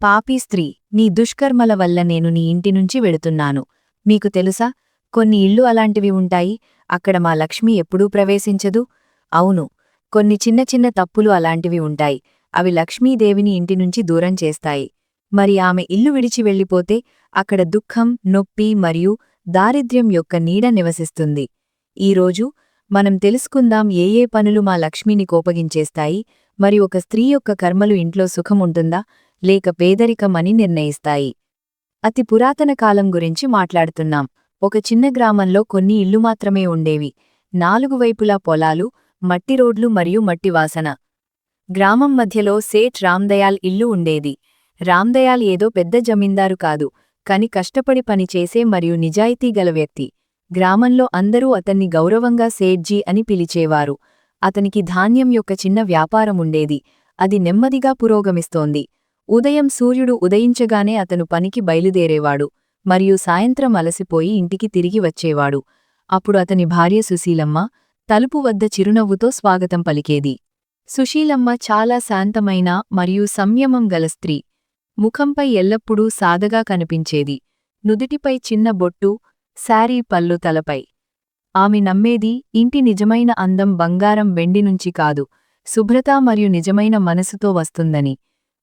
Poppy స్త్రీ నీ దుష్కర్మల వల్ల నేను నీ ఇంటి నుంచి వెడుతున్నాను. మీకు తెలుసా? కొన్ని ఇళ్ళు అలాంటివి ఉంటాయి. అక్కడ మా లక్ష్మి ఎప్పుడూ ప్రవేశించదు. అవును కొన్ని చిన్న చిన్న తప్పులు అలాంటివి ఉంటాయి. అవి లక్ష్మీదేవిని ఇంటి నుంచి దూరం చేస్తాయి. మరి ఆమె ఇల్లు విడిచి వెళ్ళిపోతే అక్కడ దుఃఖం నొప్పి మరియు దారిద్ర్యం యొక్క నీడ నివసిస్తుంది. ఈరోజు మనం తెలుసుకుందాం ఏ ఏ పనులు మా లక్ష్మిని కోపగించేస్తాయి. మరి ఒక స్త్రీ యొక్క కర్మలు ఇంట్లో సుఖముంటుందా? లేక పేదరికం అని నిర్ణయిస్తాయి. అతి పురాతన కాలం గురించి మాట్లాడుతున్నాం. ఒక చిన్న గ్రామంలో కొన్ని ఇల్లు మాత్రమే ఉండేవి. నాలుగు వైపులా పొలాలు మట్టి రోడ్లు మరియు మట్టి వాసన. గ్రామం మధ్యలో సేఠ్ రామ్దయాల్ ఇల్లు ఉండేది. రామ్దయాల్ ఏదో పెద్ద జమీందారు కాదు కాని కష్టపడి పనిచేసే మరియు నిజాయితీ గల వ్యక్తి. గ్రామంలో అందరూ అతన్ని గౌరవంగా సేట్జీ అని పిలిచేవారు. అతనికి ధాన్యం యొక్క చిన్న వ్యాపారం ఉండేది. అది నెమ్మదిగా పురోగమిస్తోంది. ఉదయం సూర్యుడు ఉదయించగానే అతను పనికి బయలుదేరేవాడు మరియు సాయంత్రం అలసిపోయి ఇంటికి తిరిగి వచ్చేవాడు. అప్పుడు అతని భార్య సుశీలమ్మ తలుపు వద్ద చిరునవ్వుతో స్వాగతం పలికేది. సుశీలమ్మ చాలా శాంతమైన మరియు సంయమం గల స్త్రీ. ముఖంపై ఎల్లప్పుడూ సాదగా కనిపించేది. నుదిటిపై చిన్న బొట్టు శారీ పల్లు తలపై. ఆమె నమ్మేది ఇంటి నిజమైన అందం బంగారం వెండి నుంచి కాదు శుభ్రత మరియు నిజమైన మనసుతో వస్తుందని.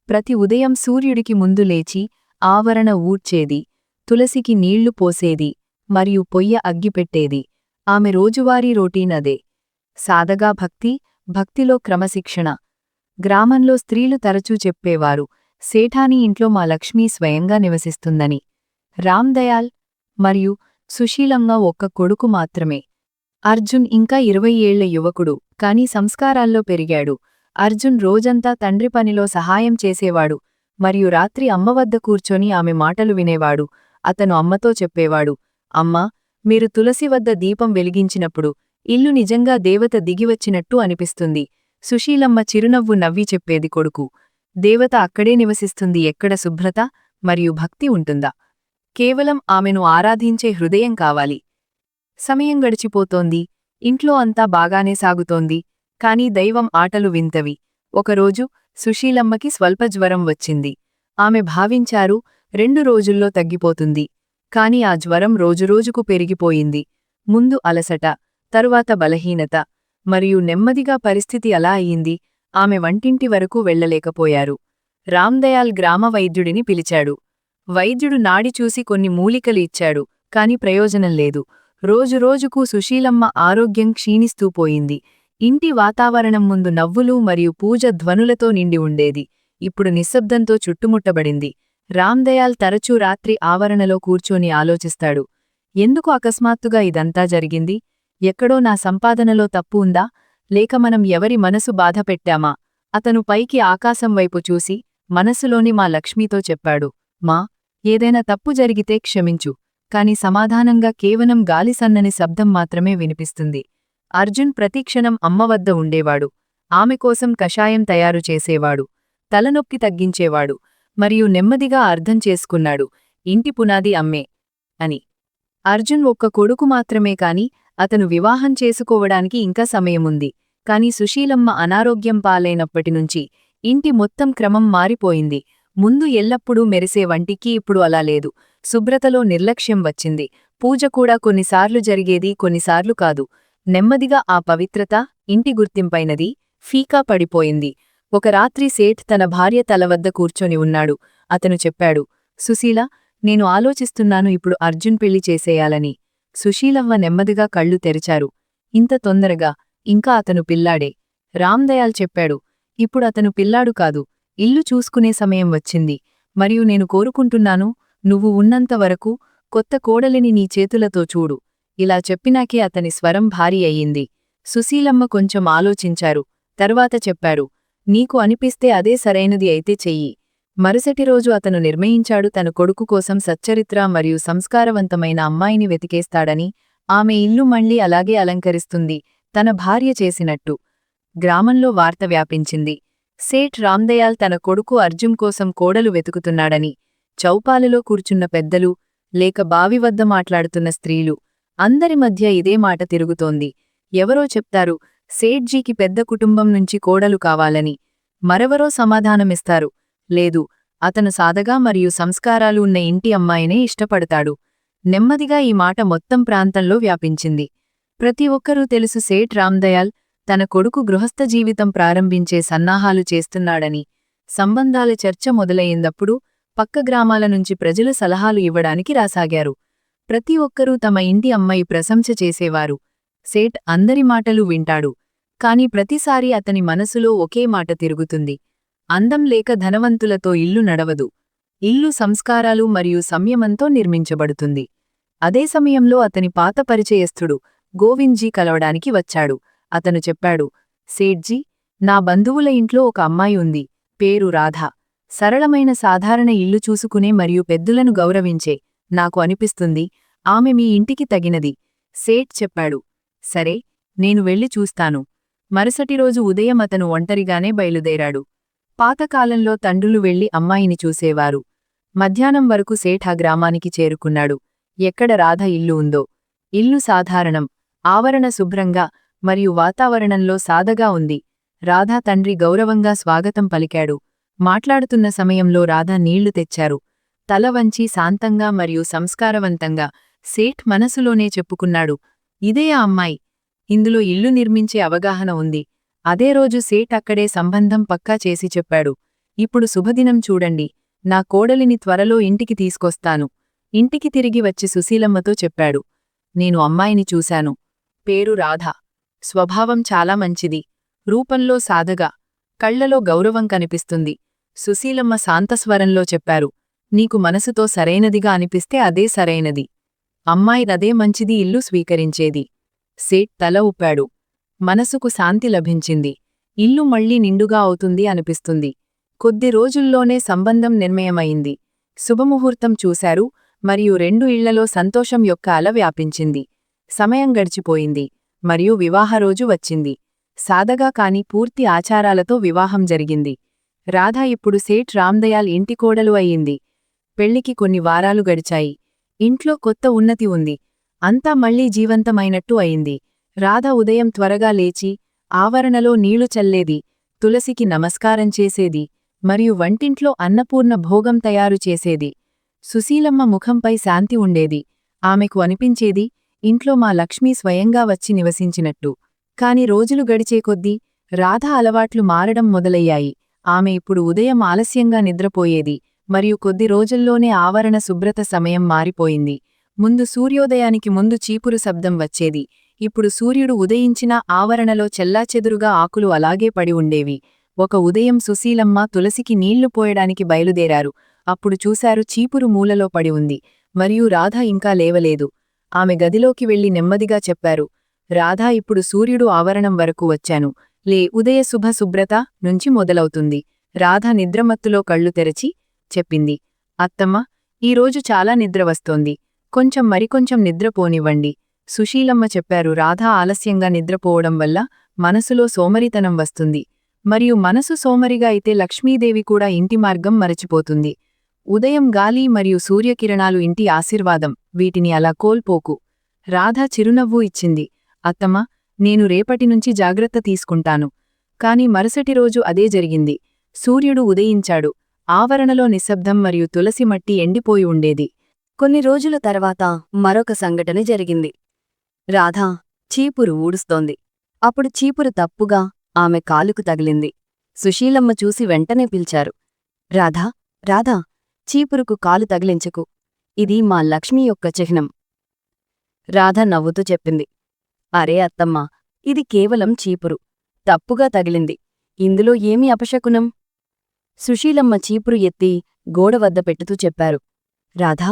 ప్రతి ఉదయం సూర్యుడికి ముందు లేచి ఆవరణ ఊడ్చేది తులసికి నీళ్ళు పోసేది మరియు పొయ్య అగ్గిపెట్టేది. ఆమె రోజువారీ రొటీన్ అదే. సాదగా భక్తి భక్తిలో క్రమశిక్షణ. గ్రామంలో స్త్రీలు తరచూ చెప్పేవారు సేఠాని ఇంట్లో మా లక్ష్మీ స్వయంగా నివసిస్తుందని. రామ్ దయాల్ మరియు సుశీలంగా ఒక్క కొడుకు మాత్రమే. అర్జున్ ఇంకా ఇరవై ఏళ్ళ యువకుడు కాని సంస్కారాల్లో పెరిగాడు. అర్జున్ రోజంతా తండ్రి పనిలో సహాయం చేసేవాడు మరియు రాత్రి అమ్మ వద్ద కూర్చొని ఆమె మాటలు వినేవాడు అతను అమ్మతో చెప్పేవాడు అమ్మా మీరు తులసి వద్ద దీపం వెలిగించినప్పుడు ఇల్లు నిజంగా దేవత దిగివచ్చినట్టు అనిపిస్తుంది. సుశీలమ్మ చిరునవ్వు నవ్వి చెప్పేది కొడుకు. దేవత అక్కడే నివసిస్తుంది ఎక్కడ శుభ్రత మరియు భక్తి ఉంటుందా? కేవలం ఆమెను ఆరాధించే హృదయం కావాలి. సమయం గడిచిపోతోంది. ఇంట్లో అంతా బాగానే సాగుతోంది. కాని దైవం ఆటలు వింతవి. ఒకరోజు సుశీలమ్మకి స్వల్ప జ్వరం వచ్చింది. ఆమె భావించారు రెండు రోజుల్లో తగ్గిపోతుంది. కాని ఆ జ్వరం రోజురోజుకు పెరిగిపోయింది. ముందు అలసట తరువాత బలహీనత. మరియు నెమ్మదిగా పరిస్థితి అలా అయింది. ఆమె వంటింటి వరకు వెళ్ళలేకపోయారు రామ్దయాల్ గ్రామ వైద్యుడిని పిలిచాడు. వైద్యుడు నాడి చూసి కొన్ని మూలికలు ఇచ్చాడు కాని ప్రయోజనం లేదు. రోజురోజుకు సుశీలమ్మ ఆరోగ్యం క్షీణిస్తూ పోయింది. ఇంటి వాతావరణం ముందు నవ్వులు మరియు పూజ ధ్వనులతో నిండి ఉండేది. ఇప్పుడు నిశ్శబ్దంతో చుట్టుముట్టబడింది. రామ్దయాల్ తరచూ రాత్రి ఆవరణలో కూర్చొని ఆలోచిస్తాడు. ఎందుకు అకస్మాత్తుగా ఇదంతా జరిగింది? ఎక్కడో నా సంపాదనలో తప్పు ఉందా? లేక మనం ఎవరి మనసు బాధ పెట్టామా అతను పైకి ఆకాశం వైపు చూసి మనసులోని మా లక్ష్మితో చెప్పాడు మా ఏదైనా తప్పు జరిగితే క్షమించు. కాని సమాధానంగా కేవలం గాలి సన్నని శబ్దం మాత్రమే వినిపిస్తుంది. అర్జున్ ప్రతిక్షణం అమ్మ వద్ద ఉండేవాడు. ఆమె కోసం కషాయం తయారు చేసేవాడు. తలనొప్పి తగ్గించేవాడు. మరియు నెమ్మదిగా అర్థం చేసుకున్నాడు. ఇంటి పునాది అమ్మే అని. అర్జున్ ఒక్క కొడుకు మాత్రమే కాని అతను వివాహం చేసుకోవడానికి ఇంకా సమయముంది. కాని సుశీలమ్మ అనారోగ్యం పాలైనప్పటినుంచి ఇంటి మొత్తం క్రమం మారిపోయింది. ముందు ఎల్లప్పుడూ మెరిసే వంటికి ఇప్పుడు అలా లేదు. శుభ్రతలో నిర్లక్ష్యం వచ్చింది. పూజ కూడా కొన్నిసార్లు జరిగేది కొన్నిసార్లు కాదు. నెమ్మదిగా ఆ పవిత్రత ఇంటి గుర్తింపైనది ఫీకా పడిపోయింది. ఒక రాత్రి సేఠ్ తన భార్య తల వద్ద కూర్చొని ఉన్నాడు. అతను చెప్పాడు సుశీల నేను ఆలోచిస్తున్నాను ఇప్పుడు అర్జున్ పెళ్ళి చేసేయాలని. సుశీలవ్వ నెమ్మదిగా కళ్ళు తెరిచారు. ఇంత తొందరగా ఇంకా అతను పిల్లాడే. రామ్దయాల్ చెప్పాడు ఇప్పుడు అతను పిల్లాడు కాదు. ఇల్లు చూసుకునే సమయం వచ్చింది. మరియు నేను కోరుకుంటున్నాను నువ్వు ఉన్నంత వరకు కొత్త కోడలిని నీ చేతులతో చూడు ఇలా చెప్పినాకే అతని స్వరం భారీ అయ్యింది. సుశీలమ్మ కొంచెం ఆలోచించారు. తర్వాత చెప్పారు నీకు అనిపిస్తే అదే సరైనది అయితే చెయ్యి. మరుసటి రోజు అతను నిర్ణయించాడు తన కొడుకు కోసం సచ్చరిత్ర మరియు సంస్కారవంతమైన అమ్మాయిని వెతికేస్తాడని. ఆమె ఇల్లు మళ్ళీ అలాగే అలంకరిస్తుంది తన భార్య చేసినట్టు గ్రామంలో వార్త వ్యాపించింది. సేఠ్ రామ్దయాల్ తన కొడుకు అర్జున్ కోసం కోడలు వెతుకుతున్నాడని చౌపాలలో కూర్చున్న పెద్దలు లేక బావి వద్ద మాట్లాడుతున్న స్త్రీలు అందరి మధ్య ఇదే మాట తిరుగుతోంది. ఎవరో చెప్తారు సేఠ్జీకి పెద్ద కుటుంబం నుంచి కోడలు కావాలని మరెవరో సమాధానమిస్తారు. లేదు అతను సాదగా మరియు సంస్కారాలు ఉన్న ఇంటి అమ్మాయినే ఇష్టపడతాడు. నెమ్మదిగా ఈ మాట మొత్తం ప్రాంతంలో వ్యాపించింది. ప్రతి ఒక్కరూ తెలుసు సేఠ్ రామ్దయాల్ తన కొడుకు గృహస్థ జీవితం ప్రారంభించే సన్నాహాలు చేస్తున్నాడని సంబంధాల చర్చ మొదలయ్యిందప్పుడు పక్క గ్రామాల నుంచి ప్రజలు సలహాలు ఇవ్వడానికి రాసాగారు. ప్రతి ఒక్కరూ తమ ఇంటి అమ్మాయి ప్రశంస చేసేవారు. సేట్ అందరి మాటలు వింటాడు. కాని ప్రతిసారీ అతని మనసులో ఒకే మాట తిరుగుతుంది. అందం లేక ధనవంతులతో ఇల్లు నడవదు. ఇల్లు సంస్కారాలు మరియు సంయమంతో నిర్మించబడుతుంది. అదే సమయంలో అతని పాత పరిచయస్థుడు గోవింద్జీ కలవడానికి వచ్చాడు. అతను చెప్పాడు సేట్జీ నా బంధువుల ఇంట్లో ఒక అమ్మాయి ఉంది పేరు రాధ. సరళమైన సాధారణ ఇల్లు చూసుకునే మరియు పెద్దులను గౌరవించే నాకు అనిపిస్తుంది ఆమె మీ ఇంటికి తగినది. సేట్ చెప్పాడు సరే నేను వెళ్ళి చూస్తాను. మరుసటి రోజు ఉదయం అతను ఒంటరిగానే బయలుదేరాడు. పాతకాలంలో తండ్రులు వెళ్ళి అమ్మాయిని చూసేవారు. మధ్యాహ్నం వరకు సేఠా ఆ గ్రామానికి చేరుకున్నాడు. ఎక్కడ రాధ ఇల్లు ఉందో. ఇల్లు సాధారణం ఆవరణ శుభ్రంగా మరియు వాతావరణంలో సాదగా ఉంది. రాధా తండ్రి గౌరవంగా స్వాగతం పలికాడు. మాట్లాడుతున్న సమయంలో రాధా నీళ్ళు తెచ్చారు. తల వంచి శాంతంగా మరియు సంస్కారవంతంగా సేఠ్ మనసులోనే చెప్పుకున్నాడు. ఇదే ఆ అమ్మాయి. ఇందులో ఇల్లు నిర్మించే అవగాహన ఉంది. అదే రోజు సేఠ్ అక్కడే సంబంధం పక్కా చేసి చెప్పాడు. ఇప్పుడు శుభదినం చూడండి. నా కోడలిని త్వరలో ఇంటికి తీసుకొస్తాను. ఇంటికి తిరిగి వచ్చి సుశీలమ్మతో చెప్పాడు. నేను అమ్మాయిని చూశాను. పేరు రాధ. స్వభావం చాలా మంచిది. రూపంలో సాధగా కళ్ళలో గౌరవం కనిపిస్తుంది. సుశీలమ్మ శాంతస్వరంలో చెప్పారు నీకు మనసుతో సరైనదిగా అనిపిస్తే అదే సరైనది. అమ్మాయినదే మంచిది ఇల్లు స్వీకరించేది. సేట్ తల ఊపాడు. మనసుకు శాంతి లభించింది. ఇల్లు మళ్ళీ నిండుగా అవుతుంది అనిపిస్తుంది. కొద్ది రోజుల్లోనే సంబంధం నిర్ణయమైంది. శుభముహూర్తం చూశారు మరియు రెండు ఇళ్ళలో సంతోషం యొక్క అల వ్యాపించింది. సమయం గడిచిపోయింది. మరియు వివాహరోజు వచ్చింది. సాదగా కాని పూర్తి ఆచారాలతో వివాహం జరిగింది. రాధ ఇప్పుడు సేఠ్ రామ్దయాల్ ఇంటి కోడలు అయ్యింది పెళ్ళికి కొన్ని వారాలు గడిచాయి. ఇంట్లో కొత్త ఉన్నతి ఉంది. అంతా మళ్ళీ జీవంతమైనట్టు అయింది. రాధ ఉదయం త్వరగా లేచి ఆవరణలో నీళ్ళు చల్లేది తులసికి నమస్కారం చేసేది మరియు వంటింట్లో అన్నపూర్ణ భోగం తయారు చేసేది. సుశీలమ్మ ముఖంపై శాంతి ఉండేది. ఆమెకు అనిపించేది ఇంట్లో మా లక్ష్మీ స్వయంగా వచ్చి నివసించినట్టు. కాని రోజులు గడిచే కొద్దీ రాధ అలవాట్లు మారడం మొదలయ్యాయి. ఆమె ఇప్పుడు ఉదయం ఆలస్యంగా నిద్రపోయేది మరియు కొద్ది రోజుల్లోనే ఆవరణ శుభ్రత సమయం మారిపోయింది. ముందు సూర్యోదయానికి ముందు చీపురు శబ్దం వచ్చేది. ఇప్పుడు సూర్యుడు ఉదయించినా ఆవరణలో చెల్లాచెదురుగా ఆకులు అలాగే పడి ఉండేవి. ఒక ఉదయం సుశీలమ్మ తులసికి నీళ్ళు పోయడానికి బయలుదేరారు. అప్పుడు చూశారు చీపురు మూలలో పడి ఉంది మరియు రాధ ఇంకా లేవలేదు. ఆమె గదిలోకి వెళ్ళి నెమ్మదిగా చెప్పారు. రాధా ఇప్పుడు సూర్యుడు ఆవరణం వరకు వచ్చాను. లే ఉదయ శుభ శుభ్రత నుంచి మొదలవుతుంది. రాధ నిద్రమత్తులో కళ్ళు తెరచి చెప్పింది. అత్తమ్మ ఈరోజు చాలా నిద్ర వస్తోంది. కొంచెం మరికొంచెం నిద్రపోనివ్వండి సుశీలమ్మ చెప్పారు. రాధ ఆలస్యంగా నిద్రపోవడం వల్ల మనసులో సోమరితనం వస్తుంది. మరియు మనసు సోమరిగా అయితే లక్ష్మీదేవి కూడా ఇంటి మార్గం మరచిపోతుంది. ఉదయం గాలి మరియు సూర్యకిరణాలు ఇంటి ఆశీర్వాదం. వీటిని అలా కోల్పోకు. రాధ చిరునవ్వు ఇచ్చింది. అత్తమ్మ నేను రేపటినుంచి జాగ్రత్త తీసుకుంటాను. కాని మరుసటి రోజు అదే జరిగింది. సూర్యుడు ఉదయించాడు. ఆవరణలో నిశ్శబ్దం మరియు తులసి మట్టి ఎండిపోయి ఉండేది. కొన్ని రోజుల తర్వాత మరొక సంఘటన జరిగింది. రాధ చీపురు ఊడుస్తోంది. అప్పుడు చీపురు తప్పుగా ఆమె కాలుకు తగిలింది. సుశీలమ్మ చూసి వెంటనే పిలిచారు. రాధా రాధా చీపురుకు కాలు తగిలించకు. ఇది మా లక్ష్మి యొక్క చిహ్నం. రాధ నవ్వుతూ చెప్పింది. అరే అత్తమ్మా ఇది కేవలం చీపురు. తప్పుగా తగిలింది. ఇందులో ఏమి అపశకునం? సుశీలమ్మ చీపురు ఎత్తి గోడ వద్ద పెట్టుతూ చెప్పారు. రాధా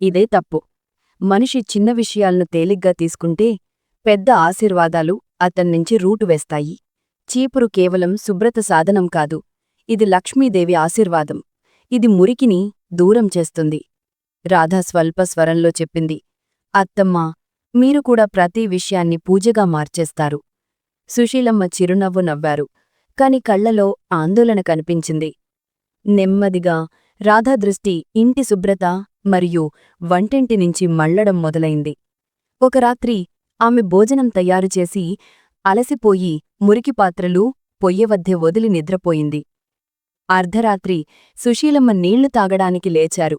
ఇదే తప్పు. మనిషి చిన్న విషయాలను తేలిగ్గా తీసుకుంటే పెద్ద ఆశీర్వాదాలు అతన్నించి రూటు వేస్తాయి. చీపురు కేవలం శుభ్రత సాధనం కాదు. ఇది లక్ష్మీదేవి ఆశీర్వాదం. ఇది మురికిని దూరం చేస్తుంది. రాధా స్వల్ప స్వరంలో చెప్పింది. అత్తమ్మ మీరు కూడా ప్రతి విషయాన్ని పూజగా మార్చేస్తారు. సుశీలమ్మ చిరునవ్వు నవ్వారు. కాని కళ్ళలో ఆందోళన కనిపించింది. నెమ్మదిగా రాధా దృష్టి ఇంటి శుభ్రత మరియు వంటింటి నుంచి మళ్ళడం మొదలైంది. ఒక రాత్రి ఆమె భోజనం తయారుచేసి అలసిపోయి మురికి పాత్రలు పొయ్యవద్దె వదిలి నిద్రపోయింది. అర్ధరాత్రి సుశీలమ్మ నీళ్ళు తాగడానికి లేచారు.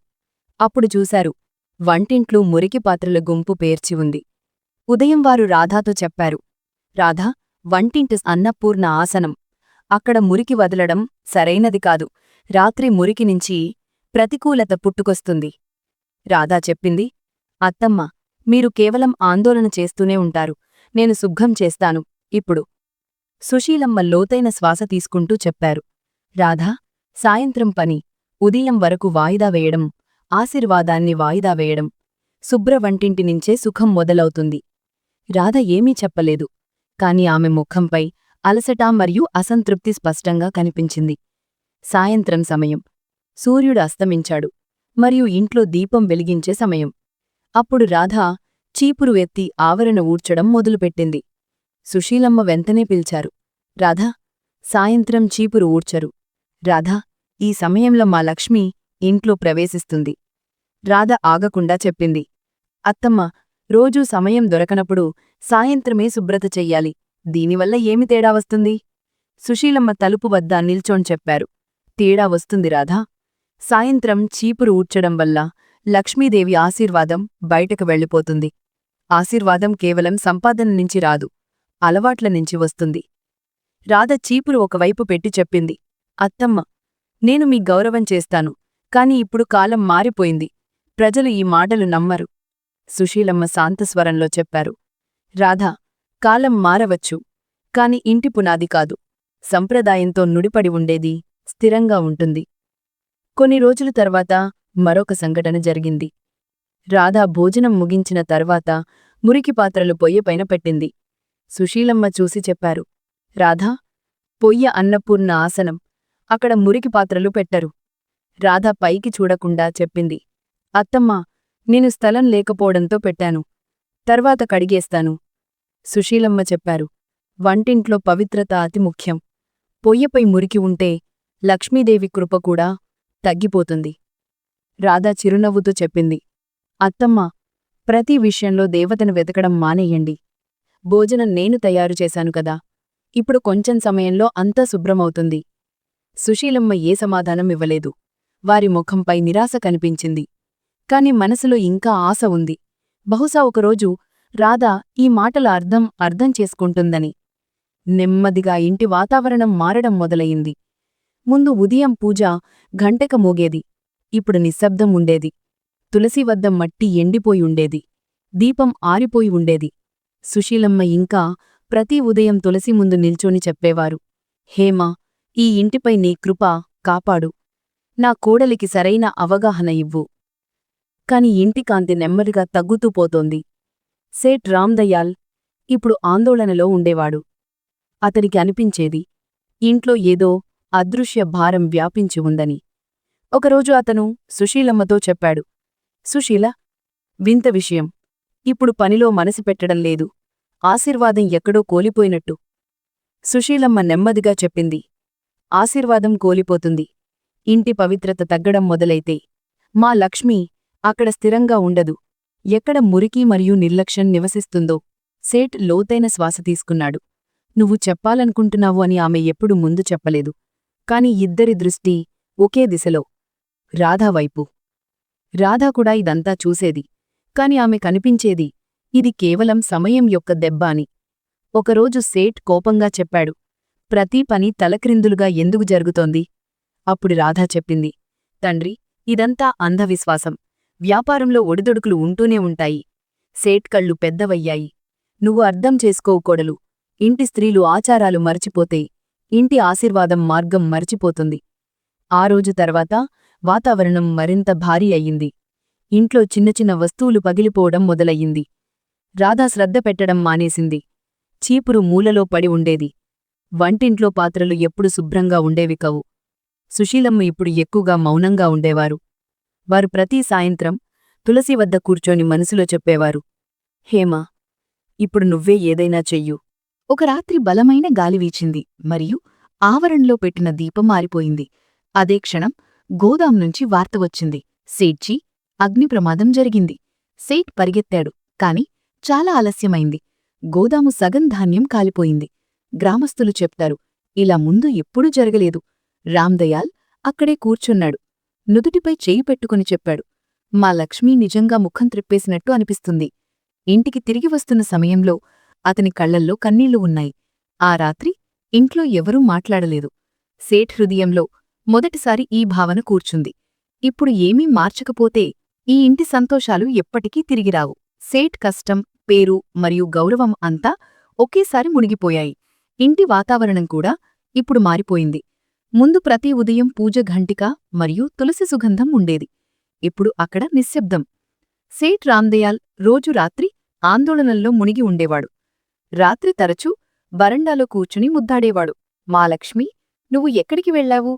అప్పుడు చూశారు వంటింట్లో మురికి పాత్రల గుంపు పేర్చి ఉంది. ఉదయం వారు రాధాతో చెప్పారు రాధా వంటింటి అన్నపూర్ణ ఆసనం. అక్కడ మురికి వదలడం సరైనది కాదు. రాత్రి మురికి నుంచి ప్రతికూలత పుట్టుకొస్తుంది. రాధా చెప్పింది అత్తమ్మ మీరు కేవలం ఆందోళన చేస్తూనే ఉంటారు. నేను శుభ్రం చేస్తాను. ఇప్పుడు. సుశీలమ్మ లోతైన శ్వాస తీసుకుంటూ చెప్పారు రాధా సాయంత్రం పని. ఉదయం వరకు వాయిదా వేయడం ఆశీర్వాదాన్ని వాయిదా వేయడం. శుభ్ర వంటింటి నుంచే సుఖం మొదలవుతుంది. రాధ ఏమీ చెప్పలేదు. కాని ఆమె ముఖంపై అలసట మరియు అసంతృప్తి స్పష్టంగా కనిపించింది. సాయంత్రం సమయం. సూర్యుడు అస్తమించాడు. మరియు ఇంట్లో దీపం వెలిగించే సమయం. అప్పుడు రాధ చీపురు ఎత్తి ఆవరణ ఊడ్చడం మొదలుపెట్టింది. సుశీలమ్మ వెంటనే పిలిచారు. రాధా సాయంత్రం చీపురు ఊడ్చరు. రాధా ఈ సమయంలో మా లక్ష్మి ఇంట్లో ప్రవేశిస్తుంది. రాధ ఆగకుండా చెప్పింది. అత్తమ్మ రోజూ సమయం దొరకనప్పుడు సాయంత్రమే శుభ్రత చెయ్యాలి. దీనివల్ల ఏమి తేడా వస్తుంది? సుశీలమ్మ తలుపు వద్ద నిల్చోన్ చెప్పారు. తేడా వస్తుంది రాధా. సాయంత్రం చీపురు ఊడ్చడం వల్ల లక్ష్మీదేవి ఆశీర్వాదం బయటకు వెళ్ళిపోతుంది. ఆశీర్వాదం కేవలం సంపాదన నుంచి రాదు అలవాట్ల నుంచి వస్తుంది. రాధ చీపురు ఒకవైపు పెట్టి చెప్పింది. అత్తమ్మ నేను మీ గౌరవం చేస్తాను కాని ఇప్పుడు కాలం మారిపోయింది. ప్రజలు ఈ మాటలు నమ్మరు. సుశీలమ్మ శాంతస్వరంలో చెప్పారు. రాధా కాలం మారవచ్చు కాని ఇంటి పునాది కాదు. సంప్రదాయంతో నుడిపడి ఉండేది స్థిరంగా ఉంటుంది. కొన్ని రోజుల తర్వాత మరొక సంఘటన జరిగింది. రాధా భోజనం ముగించిన తర్వాత మురికి పాత్రలు పొయ్యపైన పెట్టింది. సుశీలమ్మ చూసి చెప్పారు. రాధా పొయ్య అన్నపూర్ణ ఆసనం అక్కడ మురికి పాత్రలు పెట్టరు. రాధ పైకి చూడకుండా చెప్పింది. అత్తమ్మా నేను స్థలం లేకపోవడంతో పెట్టాను. తర్వాత కడిగేస్తాను. సుశీలమ్మ చెప్పారు. వంటింట్లో పవిత్రత అతి ముఖ్యం. పొయ్యపై మురికి ఉంటే లక్ష్మీదేవి కృప కూడా తగ్గిపోతుంది. రాధా చిరునవ్వుతో చెప్పింది. అత్తమ్మ ప్రతి విషయంలో దేవతను వెతకడం మానేయండి. భోజనం నేను తయారు చేశాను కదా. ఇప్పుడు కొంచెం సమయంలో అంతా శుభ్రమవుతుంది. సుశీలమ్మ ఏ సమాధానం ఇవ్వలేదు. వారి ముఖంపై నిరాశ కనిపించింది. కాని మనసులో ఇంకా ఆశ ఉంది. బహుశా ఒకరోజు రాధ ఈ మాటల అర్థం అర్థం చేసుకుంటుందని. నెమ్మదిగా ఇంటి వాతావరణం మారడం మొదలయింది ముందు ఉదయం పూజ గంటెక మోగేది. ఇప్పుడు నిశ్శబ్దం ఉండేది. తులసి వద్ద మట్టి ఎండిపోయి ఉండేది. దీపం ఆరిపోయి ఉండేది. సుశీలమ్మ ఇంకా ప్రతి ఉదయం తులసి ముందు నిల్చొని చెప్పేవారు. హేమా ఈ ఇంటిపై నీ కృప కాపాడు. నా కోడలికి సరైన అవగాహన ఇవ్వు. కాని ఇంటి కాంతి నెమ్మదిగా తగ్గుతూ పోతోంది. సేట్ రామ్దయాల్ ఇప్పుడు ఆందోళనలో ఉండేవాడు. అతనికి అనిపించేది ఇంట్లో ఏదో అదృశ్య భారం వ్యాపించి ఉందని. ఒకరోజు అతను సుశీలమ్మతో చెప్పాడు సుశీల వింత విషయం. ఇప్పుడు పనిలో మనసు పెట్టడం లేదు. ఆశీర్వాదం ఎక్కడో కోలిపోయినట్టు. సుశీలమ్మ నెమ్మదిగా చెప్పింది ఆశీర్వాదం కోలిపోతుంది. ఇంటి పవిత్రత తగ్గడం మొదలైతే మా లక్ష్మి అక్కడ స్థిరంగా ఉండదు. ఎక్కడ మురికి మరియు నిర్లక్ష్యం నివసిస్తుందో సేట్ లోతైన శ్వాస తీసుకున్నాడు. నువ్వు చెప్పాలనుకుంటున్నావు అని ఆమె ఎప్పుడు ముందు చెప్పలేదు. కాని ఇద్దరి దృష్టి ఒకే దిశలో. రాధా వైపు. రాధా కూడా ఇదంతా చూసేది. కాని ఆమె కనిపించేది ఇది కేవలం సమయం యొక్క దెబ్బ అని. ఒకరోజు సేట్ కోపంగా చెప్పాడు. ప్రతి పని తలక్రిందులుగా ఎందుకు జరుగుతోంది? అప్పుడు రాధా చెప్పింది. తండ్రి ఇదంతా అంధవిశ్వాసం. వ్యాపారంలో ఒడిదొడుకులు ఉంటూనే ఉంటాయి. సేట్ కళ్ళు పెద్దవయ్యాయి. నువ్వు అర్థం చేసుకోకూడలు ఇంటి స్త్రీలు ఆచారాలు మర్చిపోతే ఇంటి ఆశీర్వాదం మార్గం మర్చిపోతుంది. ఆ రోజు తర్వాత వాతావరణం మరింత భారీ అయ్యింది. ఇంట్లో చిన్న చిన్న వస్తువులు పగిలిపోవడం మొదలయ్యింది. రాధా శ్రద్ధ పెట్టడం మానేసింది. చీపురు మూలలో పడి ఉండేది. వంటింట్లో పాత్రలు ఎప్పుడు శుభ్రంగా ఉండేవి కవు. సుశీలమ్మ ఇప్పుడు ఎక్కువగా మౌనంగా ఉండేవారు. వారు ప్రతి సాయంత్రం తులసి వద్ద కూర్చొని మనసులో చెప్పేవారు. హేమా ఇప్పుడు నువ్వే ఏదైనా చెయ్యు. ఒక రాత్రి బలమైన గాలి వీచింది. మరియు ఆవరణలో పెట్టిన దీపం మారిపోయింది అదే క్షణం గోదాం నుంచి వార్త వచ్చింది. సేట్జీ అగ్ని ప్రమాదం జరిగింది. సేట్ పరిగెత్తాడు. కాని చాలా ఆలస్యమైంది. గోదాము సగం ధాన్యం కాలిపోయింది. గ్రామస్తులు చెప్తారు ఇలా ముందు ఎప్పుడూ జరగలేదు. రామ్దయాల్ అక్కడే కూర్చున్నాడు. నుదుటిపై చేయి పెట్టుకుని చెప్పాడు. మా లక్ష్మి నిజంగా ముఖం త్రిప్పేసినట్టు అనిపిస్తుంది. ఇంటికి తిరిగి వస్తున్న సమయంలో అతని కళ్ళల్లో కన్నీళ్ళు ఉన్నాయి. ఆ రాత్రి ఇంట్లో ఎవరూ మాట్లాడలేదు. సేఠ్ హృదయంలో మొదటిసారి ఈ భావన కూర్చుంది. ఇప్పుడు ఏమీ మార్చకపోతే ఈ ఇంటి సంతోషాలు ఎప్పటికీ తిరిగిరావు సేఠ్ కష్టం పేరు మరియు గౌరవం అంతా ఒకేసారి మునిగిపోయాయి. ఇంటి వాతావరణం కూడా ఇప్పుడు మారిపోయింది. ముందు ప్రతి ఉదయం పూజ ఘంటిక మరియు తులసి సుగంధం ఉండేది. ఇప్పుడు అక్కడ నిశ్శబ్దం. సేట్ రామ్దయాల్ రోజు రాత్రి ఆందోళనల్లో మునిగి ఉండేవాడు. రాత్రి తరచూ బరండాలో కూర్చుని ముద్దాడేవాడు. మాలక్ష్మి నువ్వు ఎక్కడికి వెళ్ళావు?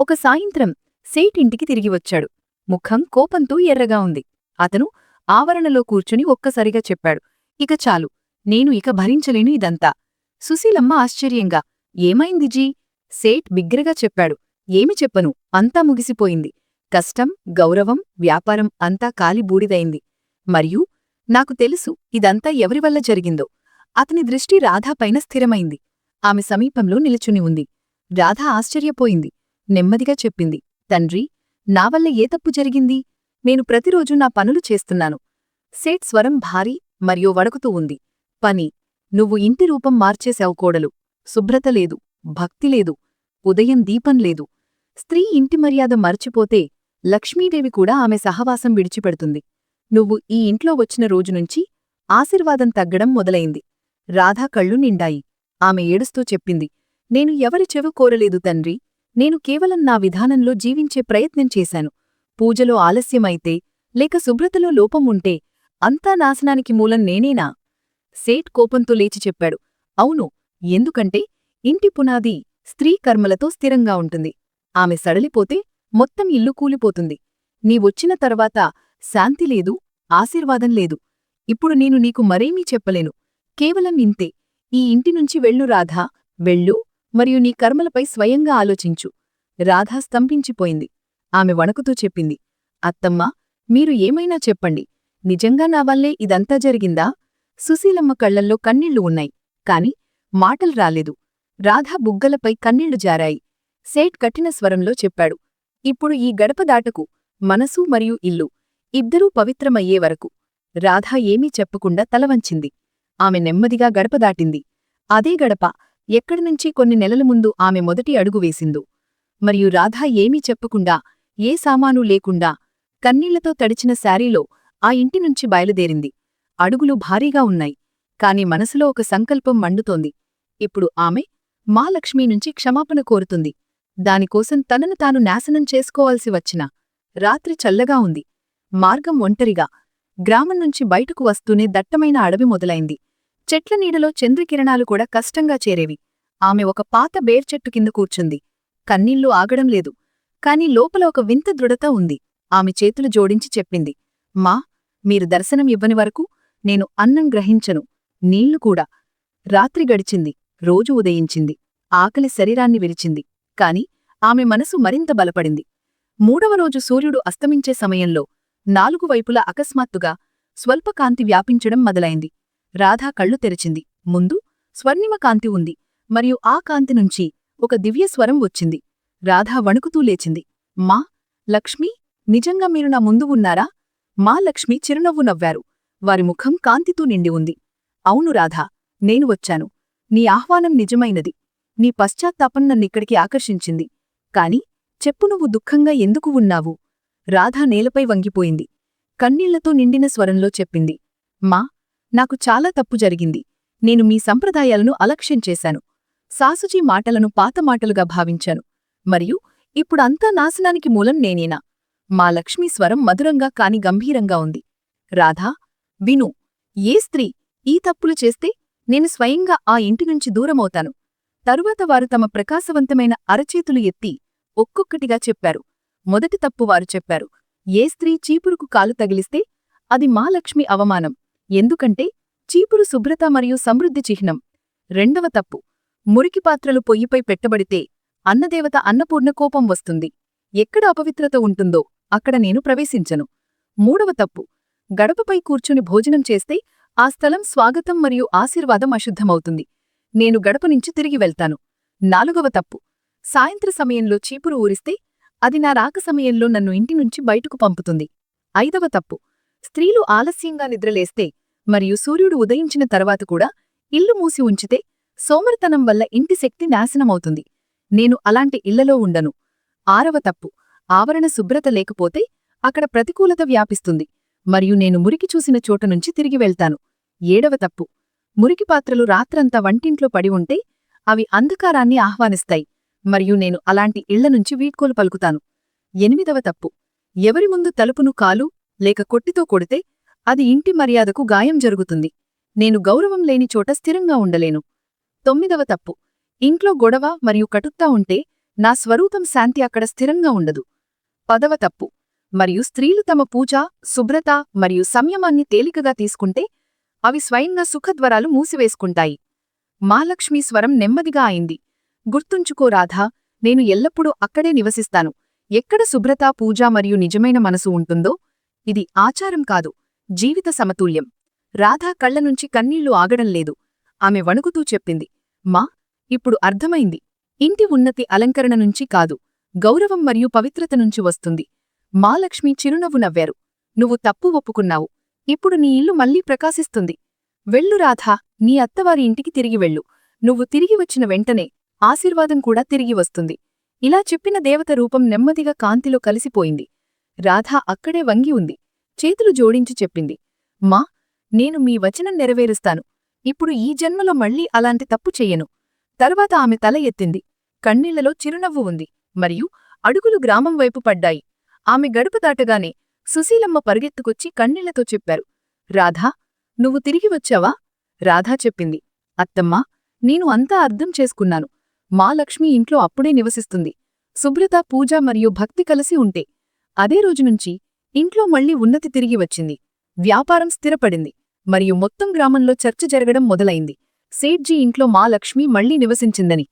ఒక సాయంత్రం సేట్ ఇంటికి తిరిగి వచ్చాడు. ముఖం కోపంతో ఎర్రగా ఉంది. అతను ఆవరణలో కూర్చుని ఒక్కసారిగా చెప్పాడు. ఇక చాలు నేను ఇక భరించలేను ఇదంతా. సుశీలమ్మ ఆశ్చర్యంగా ఏమైంది జీ? సేఠ్ బిగ్గరగా చెప్పాడు. ఏమి చెప్పను. అంతా ముగిసిపోయింది. కష్టం గౌరవం వ్యాపారం అంతా కాలి బూడిదైంది. మరియు నాకు తెలుసు ఇదంతా ఎవరివల్ల జరిగిందో. అతని దృష్టి రాధాపైన స్థిరమైంది. ఆమె సమీపంలో నిలుచుని ఉంది. రాధ ఆశ్చర్యపోయింది. నెమ్మదిగా చెప్పింది తండ్రి నా వల్ల ఏ తప్పు జరిగింది? నేను ప్రతిరోజు నా పనులు చేస్తున్నాను. సేట్ స్వరం భారీ మరియు వడకుతూ ఉంది. పని నువ్వు ఇంటి రూపం మార్చేశావు కోడలు. శుభ్రత లేదు భక్తి లేదు ఉదయం దీపం లేదు. స్త్రీ ఇంటి మర్యాద మర్చిపోతే లక్ష్మీదేవి కూడా ఆమె సహవాసం విడిచిపెడుతుంది. నువ్వు ఈ ఇంట్లో వచ్చిన రోజునుంచి ఆశీర్వాదం తగ్గడం మొదలైంది. రాధా కళ్ళు నిండాయి. ఆమె ఏడుస్తూ చెప్పింది నేను ఎవరి చెవు కోరలేదు తండ్రి. నేను కేవలం నా విధానంలో జీవించే ప్రయత్నం చేశాను. పూజలో ఆలస్యమైతే లేక శుభ్రతలో లోపం ఉంటే అంతా నాశనానికి మూలం నేనేనా? సేట్ కోపంతో లేచి చెప్పాడు. అవును ఎందుకంటే ఇంటి పునాది స్త్రీ కర్మలతో స్థిరంగా ఉంటుంది. ఆమె సడలిపోతే మొత్తం ఇల్లు కూలిపోతుంది. నీవొచ్చిన తర్వాత శాంతి లేదు ఆశీర్వాదం లేదు. ఇప్పుడు నేను నీకు మరేమీ చెప్పలేను. కేవలం ఇంతే. ఈ ఇంటి నుంచి వెళ్ళు రాధా. వెళ్ళు మరియు నీ కర్మలపై స్వయంగా ఆలోచించు. రాధా స్తంభించిపోయింది. ఆమె వణకుతూ చెప్పింది. అత్తమ్మా మీరు ఏమైనా చెప్పండి. నిజంగా నా వల్లే ఇదంతా జరిగిందా? సుశీలమ్మ కళ్ళల్లో కన్నీళ్ళు ఉన్నాయి. కాని మాటలు రాలేదు. రాధా బుగ్గలపై కన్నీళ్ళు జారాయి. సేట్ కఠిన స్వరంలో చెప్పాడు. ఇప్పుడు ఈ గడప దాటకు మనసు మరియు ఇల్లు ఇద్దరూ పవిత్రమయ్యే వరకు రాధా ఏమీ చెప్పకుండా తలవంచింది ఆమె నెమ్మదిగా గడప దాటింది. అదే గడప ఎక్కడినుంచి కొన్ని నెలల ముందు ఆమె మొదటి అడుగు వేసిందో. మరియు రాధా ఏమీ చెప్పకుండా ఏ సామాను లేకుండా కన్నీళ్ళతో తడిచిన శారీలో ఆ ఇంటి నుంచి బయలుదేరింది. అడుగులు భారీగా ఉన్నాయి. కాని మనసులో ఒక సంకల్పం మండుతోంది. ఇప్పుడు ఆమె మాలక్ష్మి నుంచి క్షమాపణ కోరుతుంది. దానికోసం తనను తాను నాశనం చేసుకోవాల్సి వచ్చిన రాత్రి చల్లగా ఉంది. మార్గం ఒంటరిగా గ్రామం నుంచి బయటకు వస్తూనే దట్టమైన అడవి మొదలైంది. చెట్ల నీడలో చంద్రకిరణాలు కూడా కష్టంగా చేరేవి. ఆమె ఒక పాత బేర్చెట్టు కింద కూర్చుంది. కన్నీళ్ళు ఆగడం లేదు. కాని లోపల ఒక వింత దృఢత ఉంది. ఆమె చేతులు జోడించి చెప్పింది. మా మీరు దర్శనం ఇవ్వని వరకు నేను అన్నం గ్రహించను నీళ్ళు కూడా. రాత్రి గడిచింది రోజు ఉదయించింది ఆకలి శరీరాన్ని విరిచింది కాని ఆమె మనసు మరింత బలపడింది. మూడవ రోజు సూర్యుడు అస్తమించే సమయంలో నాలుగు వైపులా అకస్మాత్తుగా స్వల్పకాంతి వ్యాపించడం మొదలైంది. రాధా కళ్ళు తెరిచింది. ముందు స్వర్ణిమ కాంతి ఉంది మరియు ఆ కాంతి నుంచి ఒక దివ్య స్వరం వచ్చింది. రాధా వణుకుతూ లేచింది. మా లక్ష్మి నిజంగా మీరు నా ముందు ఉన్నారా? మా లక్ష్మి చిరునవ్వు నవ్వారు. వారి ముఖం కాంతితో నిండి ఉంది. అవును రాధా నేను వచ్చాను. నీ ఆహ్వానం నిజమైనది. నీ పశ్చాత్తాపం నన్నిక్కడికి ఆకర్షించింది. కాని చెప్పు నువ్వు దుఃఖంగా ఎందుకు ఉన్నావు? రాధా నేలపై వంగిపోయింది. కన్నీళ్ళతో నిండిన స్వరంలో చెప్పింది. మా నాకు చాలా తప్పు జరిగింది. నేను మీ సంప్రదాయాలను అలక్ష్యం చేశాను. సాసుజీ మాటలను పాత మాటలుగా భావించాను. మరియు ఇప్పుడంతా నాశనానికి మూలం నేనేనా? మా లక్ష్మీ స్వరం మధురంగా కాని గంభీరంగా ఉంది. రాధా విను ఏ స్త్రీ ఈ తప్పులు చేస్తే నేను స్వయంగా ఆ ఇంటి నుంచి దూరమవుతాను. తరువాత వారు తమ ప్రకాశవంతమైన అరచేతులు ఎత్తి ఒక్కొక్కటిగా చెప్పారు. మొదటి తప్పు వారు చెప్పారు. ఏ స్త్రీ చీపురుకు కాలు తగిలిస్తే అది మా లక్ష్మి అవమానం. ఎందుకంటే చీపురు శుభ్రత మరియు సమృద్ధి చిహ్నం. రెండవ తప్పు మురికి పాత్రలు పొయ్యిపై పెట్టబడితే అన్నదేవత అన్నపూర్ణ కోపం వస్తుంది. ఎక్కడ అపవిత్రత ఉంటుందో అక్కడ నేను ప్రవేశించను. మూడవ తప్పు గడపపై కూర్చుని భోజనం చేస్తే ఆ స్థలం స్వాగతం మరియు ఆశీర్వాదం అశుద్ధమవుతుంది. నేను గడప నుంచి తిరిగి వెళ్తాను. నాలుగవ తప్పు. సాయంత్ర సమయంలో చీపురు ఊరిస్తే అది నా రాక సమయంలో నన్ను ఇంటి నుంచి బయటకు పంపుతుంది. ఐదవ తప్పు. స్త్రీలు ఆలస్యంగా నిద్రలేస్తే మరియు సూర్యుడు ఉదయించిన తర్వాత కూడా ఇల్లు మూసి ఉంచితే సోమరితనం వల్ల ఇంటి శక్తి నాశనమవుతుంది. నేను అలాంటి ఇళ్ళలో ఉండను. ఆరవ తప్పు. ఆవరణ శుభ్రత లేకపోతే అక్కడ ప్రతికూలత వ్యాపిస్తుంది. మరియు నేను మురికి చూసిన చోట నుంచి తిరిగి వెళ్తాను. ఏడవ తప్పు. మురికి పాత్రలు రాత్రంతా వంటింట్లో పడి ఉంటే అవి అంధకారాన్ని ఆహ్వానిస్తాయి మరియు నేను అలాంటి ఇళ్ళ నుంచి వీడ్కోలు పలుకుతాను. ఎనిమిదవ తప్పు. ఎవరి ముందు తలుపును కాలు లేక కొట్టితో కొడితే అది ఇంటి మర్యాదకు గాయం జరుగుతుంది. నేను గౌరవం లేని చోట స్థిరంగా ఉండలేను. తొమ్మిదవ తప్పు. ఇంట్లో గొడవ మరియు కటుత్తా ఉంటే నా స్వరూపం శాంతి అక్కడ స్థిరంగా ఉండదు. పదవ తప్పు. మరియు స్త్రీలు తమ పూజ శుభ్రత మరియు సంయమాన్ని తేలికగా తీసుకుంటే అవి స్వయంగా సుఖద్వరాలు మూసివేసుకుంటాయి. మాలక్ష్మీ స్వరం నెమ్మదిగా అయింది. గుర్తుంచుకో రాధా నేను ఎల్లప్పుడూ అక్కడే నివసిస్తాను. ఎక్కడ శుభ్రత పూజ మరియు నిజమైన మనసు ఉంటుందో ఇది ఆచారం కాదు జీవిత సమతుల్యం. రాధా కళ్ళనుంచి కన్నీళ్ళు ఆగడం లేదు. ఆమె వణుకుతూ చెప్పింది. మా ఇప్పుడు అర్థమైంది. ఇంటి ఉన్నతి అలంకరణ నుంచి కాదు గౌరవం మరియు పవిత్రత నుంచి వస్తుంది. మాలక్ష్మి చిరునవ్వు నవ్వారు. నువ్వు తప్పు ఒప్పుకున్నావు. ఇప్పుడు నీ ఇల్లు మళ్ళీ ప్రకాశిస్తుంది. వెళ్ళు రాధా నీ అత్తవారి ఇంటికి తిరిగి వెళ్ళు. నువ్వు తిరిగి వచ్చిన వెంటనే ఆశీర్వాదం కూడా తిరిగి వస్తుంది. ఇలా చెప్పిన దేవత రూపం నెమ్మదిగా కాంతిలో కలిసిపోయింది. రాధా అక్కడే వంగి ఉంది. చేతులు జోడించి చెప్పింది. మా నేను మీ వచనం నెరవేరుస్తాను. ఇప్పుడు ఈ జన్మలో మళ్ళీ అలాంటి తప్పు చెయ్యను. తర్వాత ఆమె తల ఎత్తింది. కన్నీళ్ళలో చిరునవ్వు ఉంది. మరియు అడుగులు గ్రామం వైపు పడ్డాయి. ఆమె గడుపు దాటగానే సుశీలమ్మ పరుగెత్తుకొచ్చి కన్నీళ్ళతో చెప్పారు. రాధా నువ్వు తిరిగి వచ్చావా? రాధా చెప్పింది. అత్తమ్మా నేను అంతా అర్థం చేసుకున్నాను. మా లక్ష్మి ఇంట్లో అప్పుడే నివసిస్తుంది. శుభ్రత పూజ మరియు భక్తి కలిసి ఉంటే. అదే రోజునుంచి ఇంట్లో మళ్ళీ ఉన్నతి తిరిగి వచ్చింది. వ్యాపారం స్థిరపడింది. మరియు మొత్తం గ్రామంలో చర్చ జరగడం మొదలైంది. సేట్జీ ఇంట్లో మా లక్ష్మి మళ్ళీ నివసించిందని.